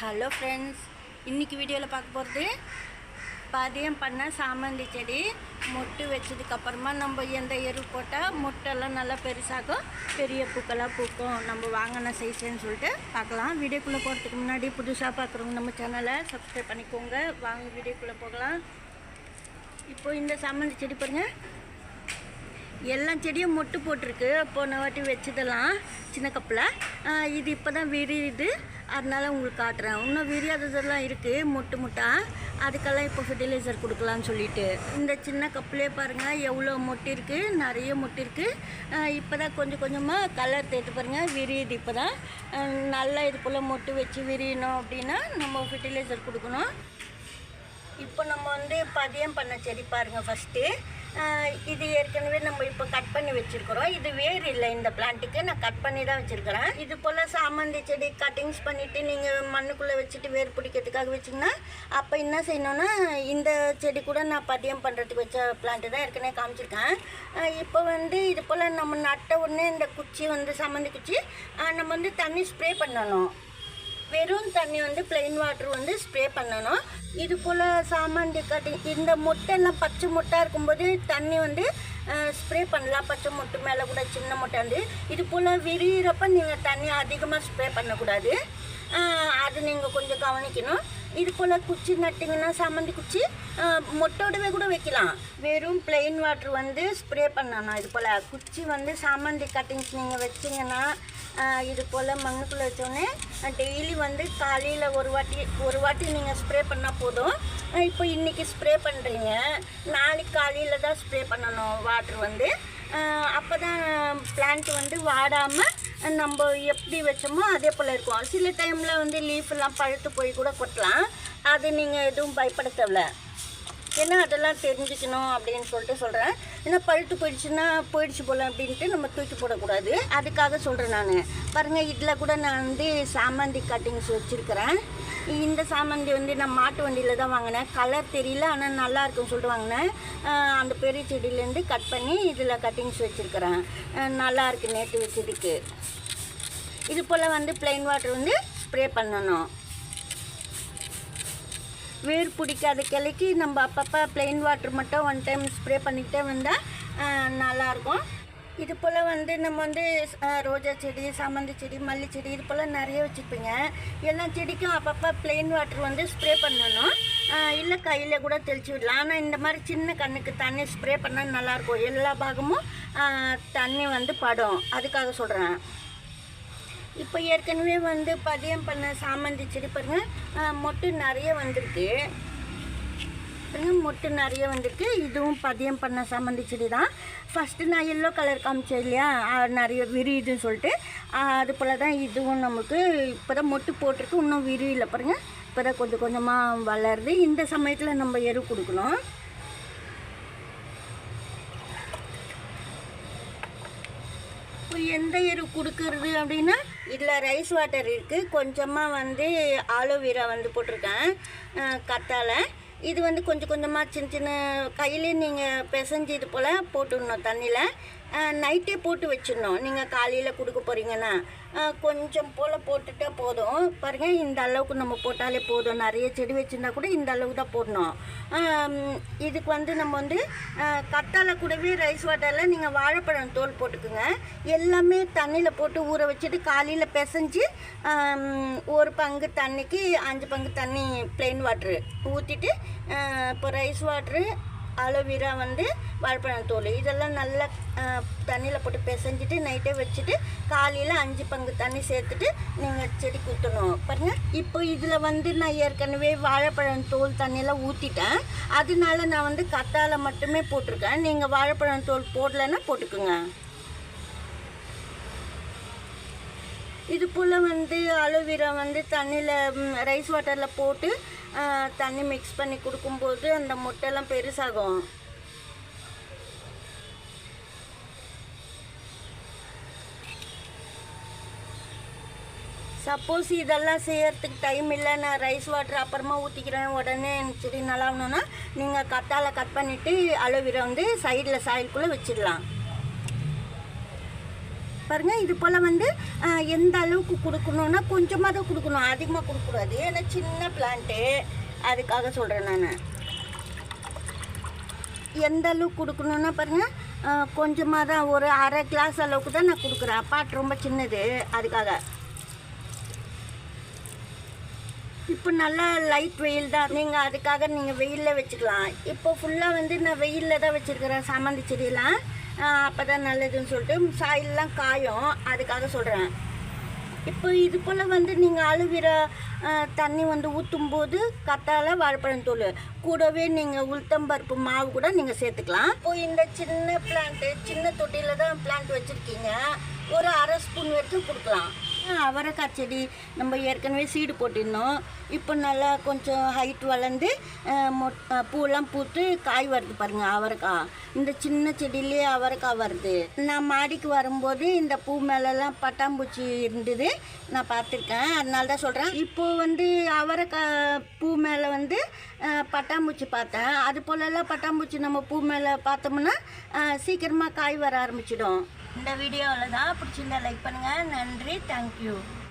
Hello friends இன்றைக்கி வீடியோவில் பார்க்க போகிறது பதியம் பண்ண சாமந்தி செடி. மொட்டு வச்சதுக்கப்புறமா நம்ம எந்த எரு போட்டால் மொட்டெல்லாம் நல்லா பெருசாகும். பெரிய பூக்கெல்லாம் பூக்கும். நம்ம வாங்கின சைஸ்ன்னு சொல்லிட்டு பார்க்கலாம். வீடியோக்குள்ளே போகிறதுக்கு முன்னாடி புதுசாக பார்க்குறவங்க நம்ம சேனலை சப்ஸ்கிரைப் பண்ணிக்கோங்க. வாங்க வீடியோக்குள்ளே போகலாம். இப்போது இந்த சாமந்தி செடி பாருங்கள் எல்லா செடியும் மொட்டு போட்டிருக்கு. போன வாட்டி வச்சதெல்லாம் சின்ன கப்பில். இது இப்போ தான் விரியுது. அதனால் உங்களுக்கு காட்டுறேன். இன்னும் விரியாததெல்லாம் இருக்குது மொட்டு முட்டா. அதுக்கெல்லாம் இப்போ ஃபெர்டிலைசர் கொடுக்கலான்னு சொல்லிட்டு. இந்த சின்ன கப்புலேயே பாருங்கள் எவ்வளோ மொட்டு இருக்குது நிறைய மொட்டு இருக்குது இப்போ தான் கொஞ்சம் கொஞ்சமாக கலர் தேர்த்து பாருங்கள் விரியுது இப்போ தான் நல்லா இது போல் மொட்டு வச்சு விரியணும் அப்படின்னா நம்ம ஃபெர்டிலைசர் கொடுக்கணும். இப்போ நம்ம வந்து பதியம் பண்ண செடி பாருங்கள் ஃபஸ்ட்டு இது ஏற்கனவே நம்ம இப்போ கட் பண்ணி வச்சுருக்குறோம். இது வேர் இல்லை இந்த பிளான்ட்டுக்கு நான் கட் பண்ணி தான் வச்சுருக்கிறேன். இது போல் சாமந்தி செடி கட்டிங்ஸ் பண்ணிவிட்டு நீங்கள் மண்ணுக்குள்ளே வச்சுட்டு வேர் பிடிக்கிறதுக்காக வச்சிங்கன்னா அப்போ என்ன செய்யணும்னா இந்த செடி கூட நான் பதியம் பண்ணுறதுக்கு வச்ச பிளான்ட்டு தான் ஏற்கனவே காமிச்சிருக்கேன். இப்போ வந்து இது போல் நம்ம நட்ட உடனே இந்த குச்சி வந்து சாமந்தி குச்சி நம்ம வந்து தண்ணி ஸ்ப்ரே பண்ணணும். வெறும் தண்ணி வந்து பிளெயின் வாட்டர் வந்து ஸ்ப்ரே பண்ணணும். இது போல் சாமாந்தி கட்டி இந்த முட்டைலாம் பச்சை முட்டாக இருக்கும்போது தண்ணி வந்து ஸ்ப்ரே பண்ணலாம். பச்சை முட்டை மேலே கூட சின்ன முட்டை வந்து. இது போல் விரிகிறப்ப நீங்கள் தண்ணி அதிகமாக ஸ்ப்ரே பண்ணக்கூடாது. அது நீங்கள் கொஞ்சம் கவனிக்கணும். இது போல் குச்சி நட்டிங்கன்னா சாமந்தி குச்சி முட்டோடவே மொட்டோடவே கூட வைக்கலாம். வெறும் பிளெயின் வாட்டர் வந்து ஸ்ப்ரே பண்ணணும். இது போல் குச்சி வந்து சாமந்தி கட்டிங்ஸ் நீங்கள் வச்சிங்கன்னா இது போல் மண்ணுக்குள்ளே வச்சோடனே டெய்லி வந்து காலையில் ஒரு வாட்டி ஒரு வாட்டி நீங்கள் ஸ்ப்ரே பண்ணால் போதும். இப்போ இன்றைக்கி ஸ்ப்ரே பண்ணுறீங்க நாளைக்கு காலையில் தான் ஸ்ப்ரே பண்ணணும் வாட்ரு வந்து. அப்போ தான் பிளான்ட் வந்து வாடாமல் நம்ம எப்படி வச்சோமோ அதே போல் இருக்கும். சில டைமில் வந்து லீஃப்லாம் பழுத்து போய் கூட கொட்டலாம். அது நீங்கள் எதுவும் பயப்பட ஏன்னா அதெல்லாம் தெரிஞ்சுக்கணும் அப்படின்னு சொல்லிட்டு சொல்கிறேன் ஏன்னா பழுத்து போயிடுச்சுன்னா போயிடுச்சு போல அப்படின்ட்டு நம்ம தூக்கி போடக்கூடாது. அதுக்காக சொல்கிறேன் நான். பாருங்கள் இதில் கூட நான் வந்து சாமந்தி கட்டிங்ஸ் வச்சுருக்கிறேன். இந்த சாமந்தி வந்து நான் மாட்டு வண்டியில் தான் வாங்கினேன். கலர் தெரியல ஆனால் நல்லா இருக்குன்னு சொல்லிட்டு வாங்கினேன். அந்த பெரிய செடியிலேருந்து கட் பண்ணி இதில் கட்டிங்ஸ் வச்சுருக்கிறேன். நல்லாயிருக்கு நேற்று வச்சதுக்கு. இது போல் வந்து பிளெயின் வாட்டர் வந்து ஸ்ப்ரே பண்ணணும். வேர் பிடிக்காத கிளைக்கு நம்ம அப்பப்போ ப்ளெயின் வாட்டர் மட்டும் ஒன் டைம் ஸ்ப்ரே பண்ணிக்கிட்டே வந்தால் நல்லாயிருக்கும். இது போல் வந்து நம்ம வந்து ரோஜா செடி சாமந்தி செடி மல்லி செடி இது போல் நிறைய வச்சுருப்பீங்க. எல்லா செடிக்கும் அப்பப்போ ப்ளெயின் வாட்டர் வந்து ஸ்ப்ரே பண்ணணும். இல்லை கையில் கூட தெளிச்சு விடலாம். ஆனால் இந்த மாதிரி சின்ன கண்ணுக்கு தண்ணி ஸ்ப்ரே பண்ணால் நல்லாயிருக்கும். எல்லா பாகமும் தண்ணி வந்து படும். அதுக்காக சொல்கிறேன் இப்போ ஏற்கனவே வந்து பதியம் பண்ண சாமந்தி செடி பாருங்க. மொட்டு நிறைய வந்திருக்கு. மொட்டு நிறைய வந்திருக்கு. இதுவும் பதியம் பண்ண சாமந்தி செடி தான். ஃபஸ்ட்டு நான் எல்லோ கலர் காமிச்சேன் இல்லையா? நிறைய விரியுதுன்னு சொல்லிட்டு. அது போல் தான் இதுவும் நமக்கு இப்போ தான் மொட்டு போட்டிருக்கு. இன்னும் விரியில் பாருங்கள் இப்போ தான் கொஞ்சம் கொஞ்சமாக வளருது. இந்த சமயத்தில் நம்ம எரு கொடுக்கணும். இப்போ எந்த எரு கொடுக்கறது அப்படின்னா இதில் ரைஸ் வாட்டர் இருக்குது கொஞ்சமாக வந்து ஆலோவேரா வந்து போட்டிருக்கேன். கத்தால. இது வந்து கொஞ்சம் கொஞ்சமாக சின்ன சின்ன கையிலே நீங்கள் பிசைஞ்சு இது போல் போட்டுடணும் தண்ணியில். நைட்டே போட்டு வச்சிடணும். நீங்கள் காலையில் கொடுக்க போகிறீங்கன்னா கொஞ்சம் போல் போட்டுட்டே போதும். பாருங்கள் இந்த அளவுக்கு நம்ம போட்டாலே போதும். நிறைய செடி வச்சுருந்தா கூட இந்த அளவுக்கு தான் போடணும். இதுக்கு வந்து நம்ம வந்து அஹ், கத்தாழை கூடவே ரைஸ் வாட்டரில் நீங்கள் வாழைப்பழம் தோல் போட்டுக்குங்க. எல்லாமே தண்ணியில் போட்டு ஊற வச்சுட்டு காலையில் பிசைஞ்சு ஒரு பங்கு தண்ணிக்கு அஞ்சு பங்கு தண்ணி plain வாட்ரு ஊற்றிட்டு இப்போ ரைஸ் வாட்ரு அலோவேரா வந்து வாழைப்பழம் தோல். இதெல்லாம் நல்லா தண்ணியில் போட்டு பிசைஞ்சிட்டு நைட்டே வச்சுட்டு காலையில் அஞ்சு பங்கு தண்ணி சேர்த்துட்டு நீங்கள் செடி குத்தணும் பாருங்கள் இப்போ இதில் வந்து நான் ஏற்கனவே வாழைப்பழம் தோல் தண்ணியெல்லாம் ஊற்றிட்டேன் அதனால நான் வந்து கத்தால மட்டுமே போட்டிருக்கேன். நீங்கள் வாழைப்பழம் தோல் போடலைன்னா போட்டுக்குங்க. இது போல் வந்து அலோவேரா வந்து தண்ணியில் ரைஸ் வாட்டரில் போட்டு தண்ணி மிக்ஸ் பண்ணி கொடுக்கும்போது அந்த முட்டைலாம் பெருசாகும். சப்போஸ் இதெல்லாம் செய்யறதுக்கு டைம் இல்லை நான் ரைஸ் வாட்டர் அப்புறமா ஊற்றிக்கிறேன் உடனே எனக்கு செடி நல்லா ஆகணும்னா நீங்கள் கத்தாழை கட் பண்ணிவிட்டு அலோவேரா வந்து சைடில் சாயிலுக்குள்ளே வச்சிடலாம். பாருங்கள் இது போல் வந்து எந்த அளவுக்கு கொடுக்கணுன்னா கொஞ்சமாக தான் கொடுக்கணும். அதிகமாக கொடுக்கக்கூடாது. ஏன்னா சின்ன பிளான்ட்டு அதுக்காக சொல்கிறேன் நான். எந்த அளவுக்கு கொடுக்கணுன்னா பாருங்கள் கொஞ்சமாக தான் ஒரு அரை கிளாஸ் அளவுக்கு தான் நான் கொடுக்குறேன். பாட் ரொம்ப சின்னது. அதுக்காக. இப்போ நல்லா லைட் வெயில் தான். நீங்கள் அதுக்காக நீங்கள் வெயிலில் வச்சுக்கலாம். இப்போ ஃபுல்லாக வந்து நான் வெயிலில் தான் வச்சுருக்கிறேன் சாமந்தி செடியெல்லாம். அப்போ தான் நல்லதுன்னு சொல்லிட்டு சாயிலெலாம் காயும். அதுக்காக சொல்கிறேன் இப்போ இது போல் வந்து நீங்கள் அழுகிற தண்ணி வந்து ஊற்றும் போது கத்தால வாழைப்பழம் தூள். கூடவே நீங்கள் உளுத்தம்பருப்பு மாவு கூட நீங்கள் சேர்த்துக்கலாம். இப்போ இந்த சின்ன பிளான்ட்டு சின்ன தொட்டியில் தான் பிளான்ட் வச்சுருக்கீங்க. ஒரு அரை ஸ்பூன் வரைக்கும் கொடுக்கலாம். அவரைக்காய் செடி நம்ம ஏற்கனவே சீடு போட்டிருந்தோம். இப்போ நல்லா கொஞ்சம் ஹைட் வளர்ந்து மொட் பூலாம் பூத்து காய் வருது பாருங்கள் அவரைக்காய். இந்த சின்ன செடியிலே அவரைக்காய் வருது. நான் மாடிக்கு வரும்போது இந்த பூ மேலெல்லாம் பட்டாம்பூச்சி இருந்தது. நான் பார்த்துருக்கேன். அதனால தான் சொல்கிறேன் இப்போது வந்து அவரைக்காய் பூ மேலே வந்து பட்டாம்பூச்சி பார்த்தேன். அது போலெல்லாம் பட்டாம்பூச்சி நம்ம பூ மேலே பார்த்தோம்னா சீக்கிரமாக காய் வர ஆரம்பிச்சிடும். இந்த வீடியோவில் தான் பிடிச்சிருந்தா லைக் பண்ணுங்கள் நன்றி. தேங்க்யூ